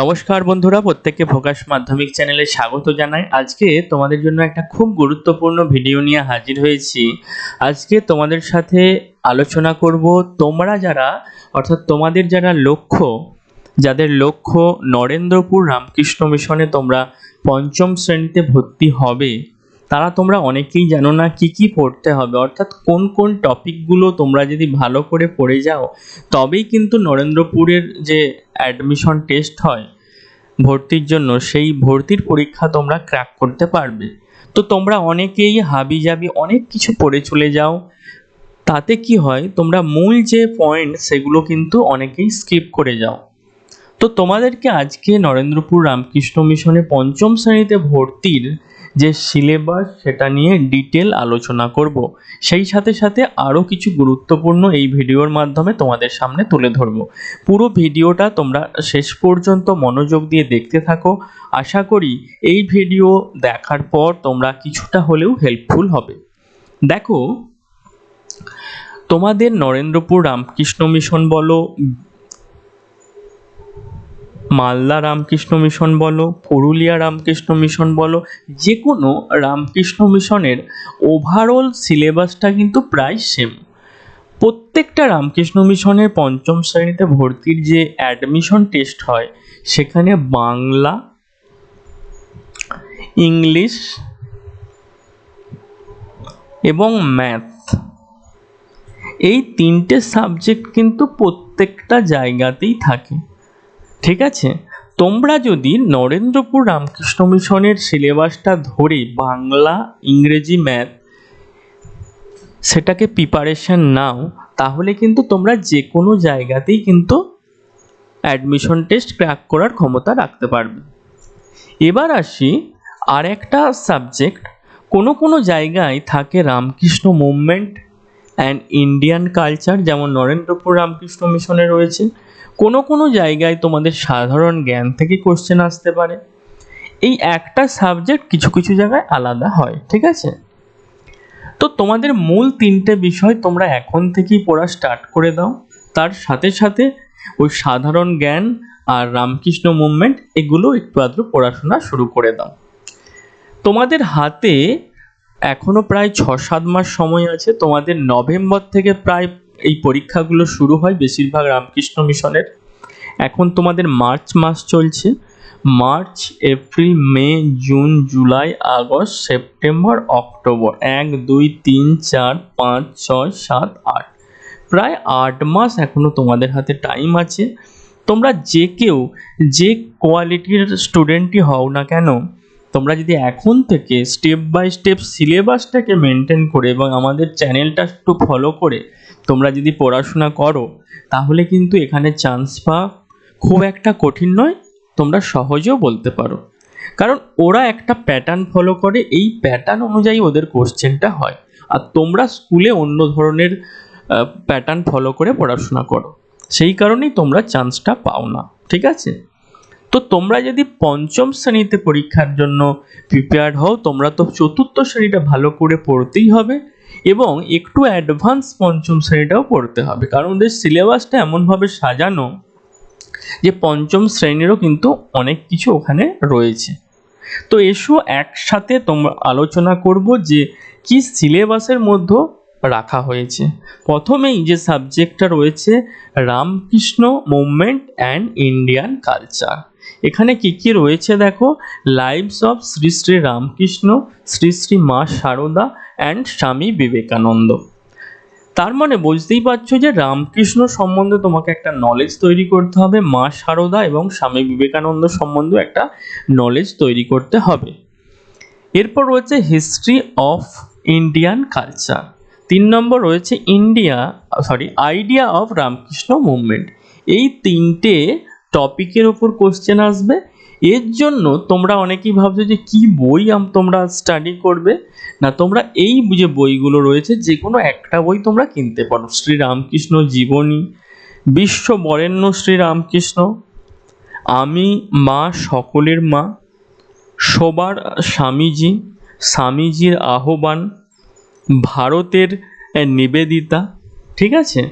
নমস্কার বন্ধুরা প্রত্যেককে প্রকাশ মাধ্যমিক চ্যানেলে স্বাগত জানাই আজকে তোমাদের জন্য একটা খুব গুরুত্বপূর্ণ ভিডিও নিয়ে হাজির হয়েছি আজকে তোমাদের সাথে আলোচনা করব তোমরা যারা অর্থাৎ তোমাদের যারা লক্ষ্য যাদের লক্ষ্য নরেন্দ্রপুর রামকৃষ্ণ মিশনে তোমরা পঞ্চম শ্রেণীতে ভর্তি হবে তারা তোমরা অনেকেই জানো না কি কি পড়তে হবে অর্থাৎ কোন কোন টপিকগুলো তোমরা যদি ভালো করে পড়ে যাও তবেই কিন্তু নরেন্দ্রপুরের যে অ্যাডমিশন টেস্ট হয় ভর্তির জন্য সেই ভর্তির পরীক্ষা তোমরা ক্র্যাক করতে পারবে তো তোমরা অনেকেই হাবি জাবি অনেক কিছু পড়ে চলে যাও তাতে কি হয় তোমরা মূল যে পয়েন্ট সেগুলো কিন্তু অনেকেই স্কিপ করে যাও তো তোমাদেরকে আজকে নরেন্দ্রপুর রামকৃষ্ণ মিশনে পঞ্চম শ্রেণীতে ভর্তির যে সিলেবাস সেটা নিয়ে ডিটেল আলোচনা করব সেই সাথে সাথে আরও কিছু গুরুত্বপূর্ণ এই ভিডিওর মাধ্যমে তোমাদের সামনে তুলে ধরব পুরো ভিডিওটা তোমরা শেষ পর্যন্ত মনোযোগ দিয়ে দেখতে থাকো আশা করি এই ভিডিও দেখার পর তোমরা কিছুটা হলেও হেল্পফুল হবে দেখো তোমাদের নরেন্দ্রপুর রামকৃষ্ণ মিশন বলো মালদা রামকৃষ্ণ মিশন বলো পুরুলিয়া রামকৃষ্ণ মিশন বলো যে কোনো রামকৃষ্ণ মিশনের ওভারঅল সিলেবাসটা কিন্তু প্রায় সেম প্রত্যেকটা রামকৃষ্ণ মিশনের পঞ্চম শ্রেণীতে ভর্তির যে অ্যাডমিশন টেস্ট হয় সেখানে বাংলা ইংলিশ এবং ম্যাথ এই তিনটে সাবজেক্ট কিন্তু প্রত্যেকটা জায়গাতেই থাকে ঠিক আছে তোমরা যদি নরেন্দ্রপুর রামকৃষ্ণ মিশনের সিলেবাসটা ধরে বাংলা ইংরেজি ম্যাথ সেটাকে প্রিপারেশন নাও তাহলে কিন্তু তোমরা যে কোনো জায়গাতেই কিন্তু অ্যাডমিশন টেস্ট ক্র্যাক করার ক্ষমতা রাখতে পারবে এবার আসি আর একটা সাবজেক্ট কোনো কোনো জায়গায় থাকে Ramakrishna movement and Indian culture যেমন নরেন্দ্রপুর রামকৃষ্ণ মিশনে রয়েছে কোনো কোনো জায়গায় তোমাদের সাধারণ জ্ঞান থেকে কোশ্চেন আসতে পারে এই একটা সাবজেক্ট কিছু কিছু জায়গায় আলাদা হয় ঠিক আছে তো তোমাদের মূল তিনটে বিষয় তোমরা এখন থেকেই পড়া স্টার্ট করে দাও তার সাথে সাথে ওই সাধারণ জ্ঞান আর রামকৃষ্ণ মুভমেন্ট এগুলো একটু আধটু পড়াশোনা শুরু করে দাও তোমাদের হাতে এখনও প্রায় ছ সাত মাস সময় আছে তোমাদের নভেম্বর থেকে প্রায় এই পরীক্ষাগুলো শুরু হয় বেশিরভাগ রামকৃষ্ণ মিশনের এখন তোমাদের মার্চ মাস চলছে March April May June July August September October এক দুই তিন চার পাঁচ ছয় সাত আট প্রায় আট মাস এখনও তোমাদের হাতে টাইম আছে তোমরা যে কেউ যে কোয়ালিটির স্টুডেন্টই হও না কেন তোমরা যদি এখন থেকে স্টেপ বাই স্টেপ সিলেবাসটাকে মেনটেন করে এবং আমাদের চ্যানেলটা একটু ফলো করে তোমরা যদি পড়াশোনা করো তাহলে কিন্তু এখানে চান্স পাওয়া খুব একটা কঠিন নয় তোমরা সহজেও বলতে পারো কারণ ওরা একটা প্যাটার্ন ফলো করে এই প্যাটার্ন অনুযায়ী ওদের কোশ্চেনটা হয় আর তোমরা স্কুলে অন্য ধরনের প্যাটার্ন ফলো করে পড়াশোনা করো সেই কারণেই তোমরা চান্সটা পাও না ঠিক আছে তো তোমরা যদি পঞ্চম শ্রেণীতে পরীক্ষার জন্য প্রিপেয়ার্ড হও তোমরা তো চতুর্থ শ্রেণীটা ভালো করে পড়তেই হবে এবং একটু অ্যাডভান্স পঞ্চম শ্রেণীটাও পড়তে হবে কারণ ওদের সিলেবাসটা এমনভাবে সাজানো যে পঞ্চম শ্রেণীরও কিন্তু অনেক কিছু ওখানে রয়েছে তো এসো একসাথে তোমরা আলোচনা করব যে কি সিলেবাসের মধ্যে রাখা হয়েছে প্রথমেই যে সাবজেক্টটা রয়েছে Ramakrishna movement and Indian culture এখানে কি কি রয়েছে দেখো লাইভস অফ শ্রী শ্রী রামকৃষ্ণ শ্রী শ্রী মা সারদা অ্যান্ড স্বামী বিবেকানন্দ তার মানে বুঝতেই পারছো যে রামকৃষ্ণ সম্বন্ধে তোমাকে একটা নলেজ তৈরি করতে হবে মা সারদা এবং স্বামী বিবেকানন্দ সম্বন্ধে একটা নলেজ তৈরি করতে হবে এরপর রয়েছে হিস্ট্রি অফ ইন্ডিয়ান কালচার তিন নম্বর রয়েছে India sorry idea of Ramakrishna movement এই তিনটে টপিকের ওপর কোশ্চেন আসবে এর জন্য তোমরা অনেকেই ভাবছো যে কি বই তোমরা স্টাডি করবে না তোমরা এই যে বইগুলো রয়েছে যে কোনো একটা বই তোমরা কিনতে পারো শ্রীরামকৃষ্ণ জীবনী বিশ্ব বরেণ্য শ্রীরামকৃষ্ণ আমি মা সকলের মা সবার স্বামীজি স্বামীজির আহ্বান ভারতের নিবেদিতা ঠিক আছে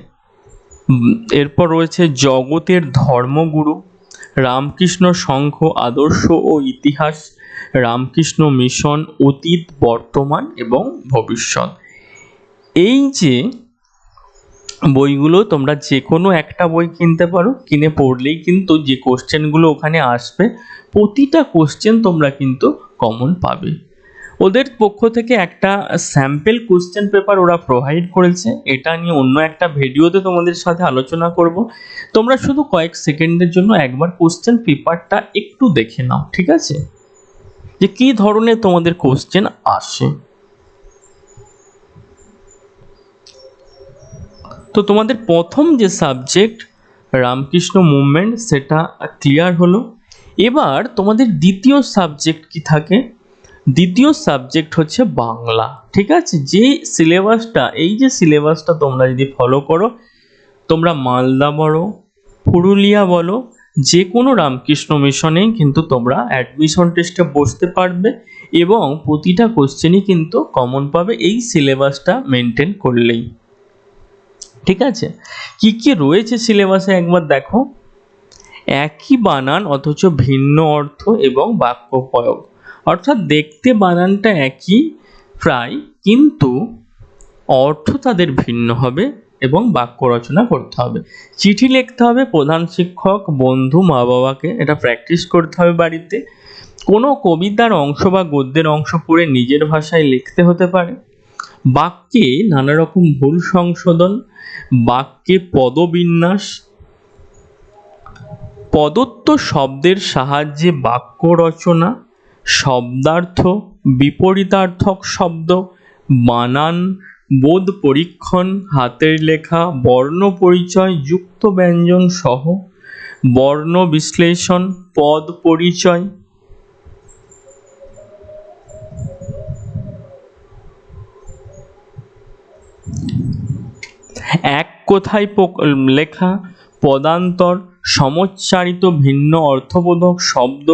এরপর রয়েছে জগতের ধর্মগুরু রামকৃষ্ণ সংঘ আদর্শ ও ইতিহাস রামকৃষ্ণ মিশন অতীত বর্তমান এবং ভবিষ্যৎ এই যে বইগুলো তোমরা যে কোনো একটা বই কিনতে পারো কিনে পড়লেই কিন্তু যে কোশ্চেনগুলো ওখানে আসবে প্রতিটা কোশ্চেন তোমরা কিন্তু কমন পাবে ওদের পক্ষ থেকে একটা স্যাম্পেল কোশ্চেন পেপার ওরা প্রোভাইড করেছে এটা নিয়ে অন্য একটা ভিডিওতে তোমাদের সাথে আলোচনা করব তোমরা শুধু কয়েক সেকেন্ডের জন্য একবার কোশ্চেন পেপারটা একটু দেখে নাও ঠিক আছে যে কি ধরনের তোমাদের কোশ্চেন আসে তো তোমাদের প্রথম যে সাবজেক্ট রামকৃষ্ণ মুভমেন্ট সেটা ক্লিয়ার হলো এবার তোমাদের দ্বিতীয় সাবজেক্ট কি থাকে দ্বিতীয় সাবজেক্ট হচ্ছে বাংলা ঠিক আছে যে সিলেবাসটা এই যে সিলেবাসটা তোমরা যদি ফলো করো তোমরা মালদা বলো পুরুলিয়া বলো যে কোনো রামকৃষ্ণ মিশনেই কিন্তু তোমরা অ্যাডমিশন টেস্টে বসতে পারবে এবং প্রতিটা কোশ্চেনই কিন্তু কমন পাবে এই সিলেবাসটা মেনটেন করলেই ঠিক আছে কি কি রয়েছে সিলেবাসে একবার দেখো একই বানান অথচ ভিন্ন অর্থ এবং বাক্য প্রয়োগ অর্থাৎ দেখতে বানানটা একই প্রায় কিন্তু অর্থ তাদের ভিন্ন হবে এবং বাক্য রচনা করতে হবে চিঠি লিখতে হবে প্রধান শিক্ষক বন্ধু মা বাবাকে এটা প্র্যাকটিস করতে হবে বাড়িতে কোনো কবিতার অংশ বা গদ্যের অংশ পড়ে নিজের ভাষায় লিখতে হতে পারে বাক্যে নানা রকম ভুল সংশোধন বাক্যে পদবিন্যাস প্রদত্ত শব্দের সাহায্যে বাক্য রচনা শব্দার্থ বিপরীতার্থক শব্দ মানান বোধ পরীক্ষণ হাতের লেখা বর্ণ পরিচয় যুক্ত ব্যঞ্জন সহ বর্ণ বিশ্লেষণ পদ পরিচয় এক কোথায় লেখা পদান্তর সমচ্চারিত ভিন্ন অর্থবোধক শব্দ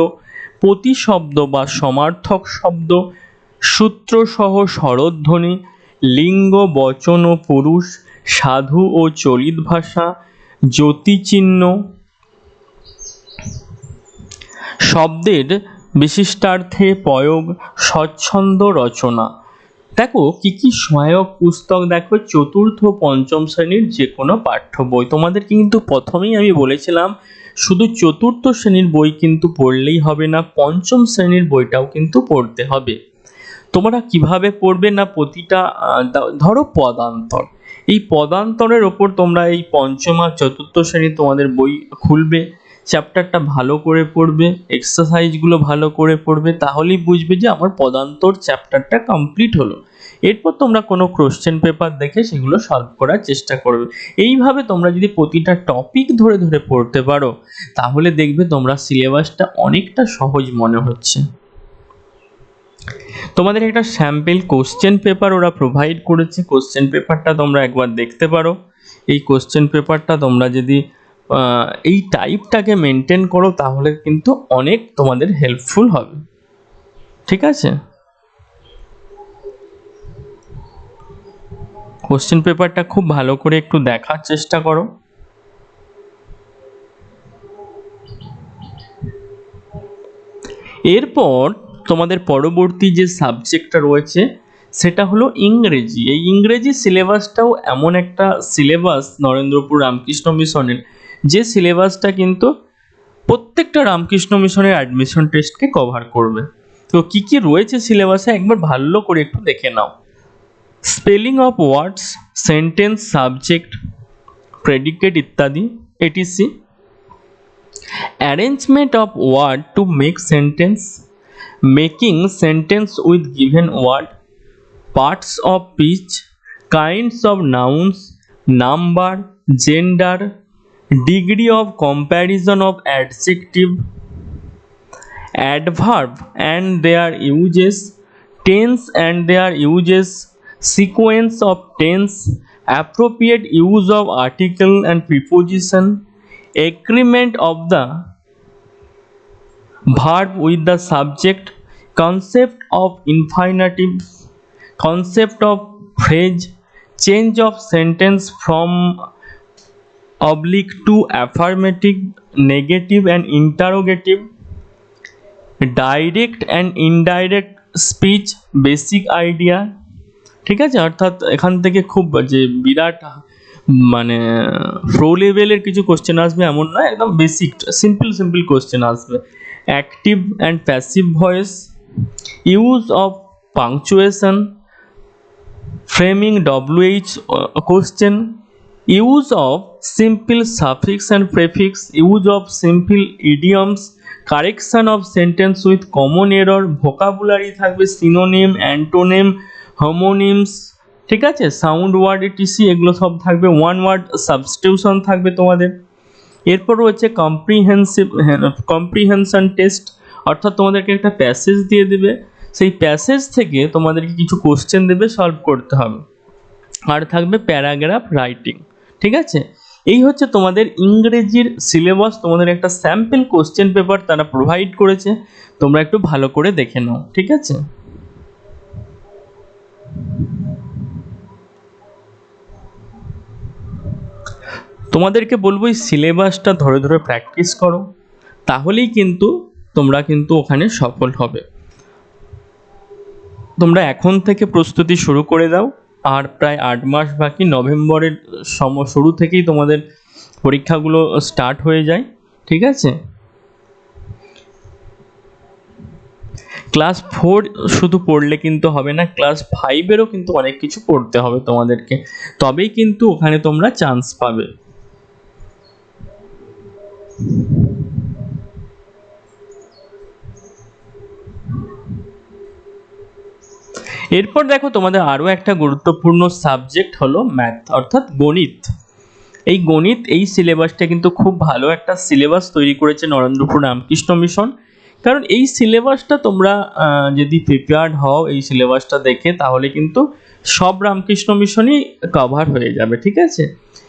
প্রতিশব্দ বা সমার্থক শব্দ সূত্রসহ স্বরধ্বনি লিঙ্গ বচন ও পুরুষ সাধু ও চলিত ভাষা জ্যোতিচিহ্ন শব্দের বিশিষ্টার্থে প্রয়োগ স্বচ্ছন্দ রচনা দেখো কি কি সহায়ক পুস্তক দেখো চতুর্থ পঞ্চম শ্রেণীর যে কোনো পাঠ্য বই তোমাদের কিন্তু প্রথমেই আমি বলেছিলাম শুধু চতুর্থ শ্রেণীর বই কিন্তু পড়লেই হবে না পঞ্চম শ্রেণীর বইটাও কিন্তু পড়তে হবে তোমরা কিভাবে পড়বে না প্রতিটা ধরো পদান্তর এই পদান্তরের ওপর তোমরা এই পঞ্চম আর চতুর্থ শ্রেণীর তোমাদের বই খুলবে চ্যাপ্টারটা ভালো করে পড়বে এক্সারসাইজগুলো ভালো করে পড়বে তাহলেই বুঝবে যে আমার পদান্তর চ্যাপ্টারটা কমপ্লিট হলো এরপর তোমরা কোনো কোশ্চেন পেপার দেখে সেগুলো সলভ করার চেষ্টা করবে এইভাবে তোমরা যদি প্রতিটা টপিক ধরে ধরে পড়তে পারো তাহলে দেখবে তোমরা সিলেবাসটা অনেকটা সহজ মনে হচ্ছে তোমাদের একটা স্যাম্পেল কোশ্চেন পেপার ওরা প্রোভাইড করেছে কোশ্চেন পেপারটা তোমরা একবার দেখতে পারো এই কোশ্চেন পেপারটা তোমরা যদি এই টাইপটাকে মেনটেন করো তাহলে কিন্তু অনেক তোমাদের হেল্পফুল হবে ঠিক আছে কোশ্চেন পেপারটা খুব ভালো করে একটু দেখার চেষ্টা করো এরপর তোমাদের পরবর্তী যে সাবজেক্টটা রয়েছে সেটা হলো ইংরেজি এই ইংরেজি সিলেবাসটাও এমন একটা সিলেবাস নরেন্দ্রপুর রামকৃষ্ণ মিশনের যে সিলেবাসটা কিন্তু প্রত্যেকটা রামকৃষ্ণ মিশনের অ্যাডমিশন টেস্টকে কভার করবে তো কী কী রয়েছে সিলেবাসে একবার ভালো করে একটু দেখে নাও spelling of words sentence subject predicate ইত্যাদি ETC arrangement of word to make sentence making sentence with given word parts of speech kinds of nouns number gender degree of comparison of adjective adverb and their uses tense and their uses sequence of tense, appropriate use of article and preposition, agreement of the verb with the subject, concept of infinitive, concept of phrase, change of sentence from oblique to affirmative, negative and interrogative, direct and indirect speech, basic idea, ঠিক আছে অর্থাৎ এখান থেকে খুব যে বিরাট মানে ফ্রো লেভেলের কিছু কোশ্চেন আসবে এমন নয় একদম বেসিক সিম্পল সিম্পল কোশ্চেন আসবে active and passive voice use of punctuation framing WH question use of simple suffix and prefix use of simple idioms correction of sentence with common error vocabulary থাকবে synonym antonym homonyms ঠিক আছে sound ওয়ার্ডে TC এগুলো সব থাকবে one word সাবস্টিউশন থাকবে তোমাদের এরপর রয়েছে কম্প্রিহেন্সিভ কম্প্রিহেনশন টেস্ট অর্থাৎ তোমাদেরকে একটা প্যাসেজ দিয়ে দেবে সেই প্যাসেজ থেকে তোমাদেরকে কিছু কোশ্চেন দেবে সলভ করতে হবে আর থাকবে প্যারাগ্রাফ রাইটিং ঠিক আছে এই হচ্ছে তোমাদের ইংরেজির সিলেবাস তোমাদের একটা স্যাম্পল কোশ্চেন পেপার তারা প্রোভাইড করেছে তোমরা একটু ভালো করে দেখে নাও ঠিক আছে তোমাদেরকে বলবো এই সিলেবাসটা ধরে ধরে প্র্যাকটিস করো তাহলেই কিন্তু তোমরা কিন্তু ওখানে সফল হবে তোমরা এখন থেকে প্রস্তুতি শুরু করে দাও আর প্রায় আট মাস বাকি নভেম্বরের সম শুরু থেকেই তোমাদের পরীক্ষাগুলো স্টার্ট হয়ে যায় ঠিক আছে ক্লাস ফোর শুধু পড়লে কিন্তু হবে না ক্লাস ফাইভেরও কিন্তু অনেক কিছু পড়তে হবে তোমাদেরকে তবেই কিন্তু ওখানে তোমরা চান্স পাবে এরপর দেখো তোমাদের আরও একটা গুরুত্বপূর্ণ সাবজেক্ট হলো ম্যাথ অর্থাৎ গণিত এই গণিত এই সিলেবাসটা কিন্তু খুব ভালো একটা সিলেবাস তৈরি করেছে নরেন্দ্রপুর রামকৃষ্ণ মিশন কারণ এই সিলেবাসটা তোমরা যদি প্রিপেয়ার্ড হও এই সিলেবাসটা দেখে তাহলে কিন্তু সব রামকৃষ্ণ মিশনই কভার হয়ে যাবে ঠিক আছে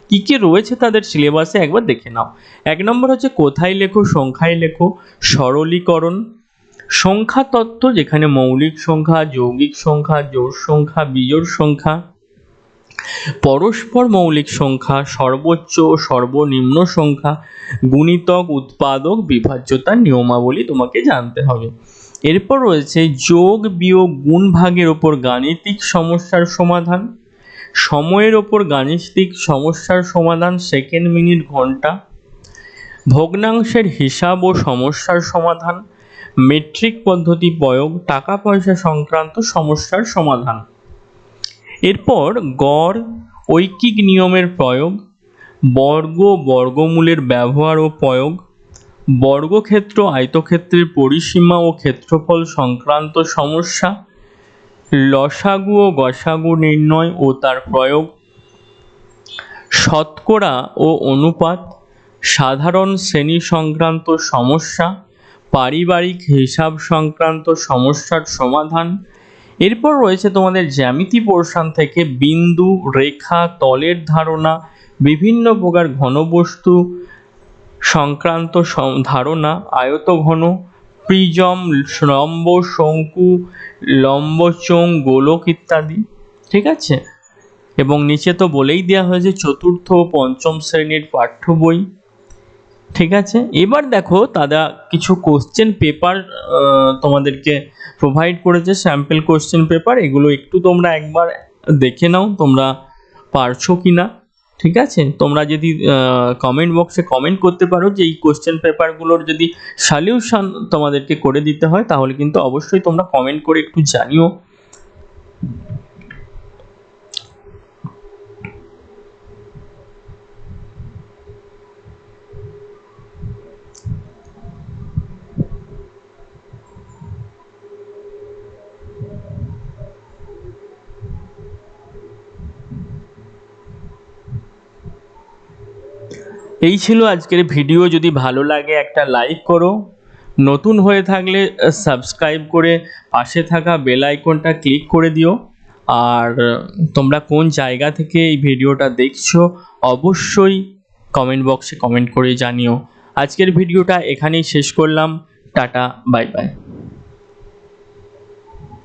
কী কী রয়েছে তাদের সিলেবাসে একবার দেখে নাও এক নম্বর হচ্ছে কোথায় লেখো সংখ্যায় লেখো সরলীকরণ সংখ্যা তত্ত্ব যেখানে মৌলিক সংখ্যা যৌগিক সংখ্যা জোর সংখ্যা বিজোর সংখ্যা পরস্পর মৌলিক সংখ্যা সর্বোচ্চ সর্বনিম্ন সংখ্যা গুণিতক উৎপাদক বিভাজ্যতার নিয়মাবলী তোমাকে জানতে হবে এরপর রয়েছে যোগ বিয়োগ গুণ ভাগের ওপর গাণিতিক সমস্যার সমাধান সময়ের ওপর গাণিতিক সমস্যার সমাধান সেকেন্ড মিনিট ঘন্টা ভগ্নাংশের হিসাব ও সমস্যার সমাধান মেট্রিক পদ্ধতি প্রয়োগ টাকা পয়সা সংক্রান্ত সমস্যার সমাধান এরপর গড় ঐকিক নিয়মের প্রয়োগ বর্গ বর্গমূলের ব্যবহার ও প্রয়োগ বর্গক্ষেত্র আয়তক্ষেত্রের পরিসীমা ও ক্ষেত্রফল সংক্রান্ত সমস্যা লসাগু ও গসাগু নির্ণয় ও তার প্রয়োগ শতকরা ও অনুপাত সাধারণ শ্রেণী সংক্রান্ত সমস্যা পারিবারিক হিসাব সংক্রান্ত সমস্যার সমাধান এরপর রয়েছে তোমাদের জ্যামিতি পোর্শন থেকে বিন্দু রেখা তলের ধারণা বিভিন্ন প্রকার ঘনবস্তু সংক্রান্ত ধারণা আয়ত ঘন প্রিজম লম্ব শঙ্কু লম্বচং গোলক ইত্যাদি ঠিক আছে এবং নিচে তো বলেই দেওয়া হয়েছে চতুর্থ পঞ্চম শ্রেণীর পাঠ্য বই ঠিক আছে এবার দেখো দাদা কিছু কোশ্চেন পেপার তোমাদেরকে প্রোভাইড করেছে স্যাম্পেল কোশ্চেন পেপার এগুলো একটু তোমরা একবার দেখে নাও তোমরা পারছো কি না ঠিক আছে তোমরা যদি কমেন্ট বক্সে কমেন্ট করতে পারো যে এই কোশ্চেন পেপারগুলোর যদি সলিউশন তোমাদেরকে করে দিতে হয় তাহলে কিন্তু অবশ্যই তোমরা কমেন্ট করে একটু জানিও এই ছিল আজকের ভিডিও যদি ভালো লাগে একটা লাইক করো নতুন হয়ে থাকলে সাবস্ক্রাইব করে পাশে থাকা বেল আইকনটা ক্লিক করে দিও আর তোমরা কোন জায়গা থেকে এই ভিডিওটা দেখছো অবশ্যই কমেন্ট বক্সে কমেন্ট করে জানিও আজকের ভিডিওটা এখানেই শেষ করলাম টাটা বাই বাই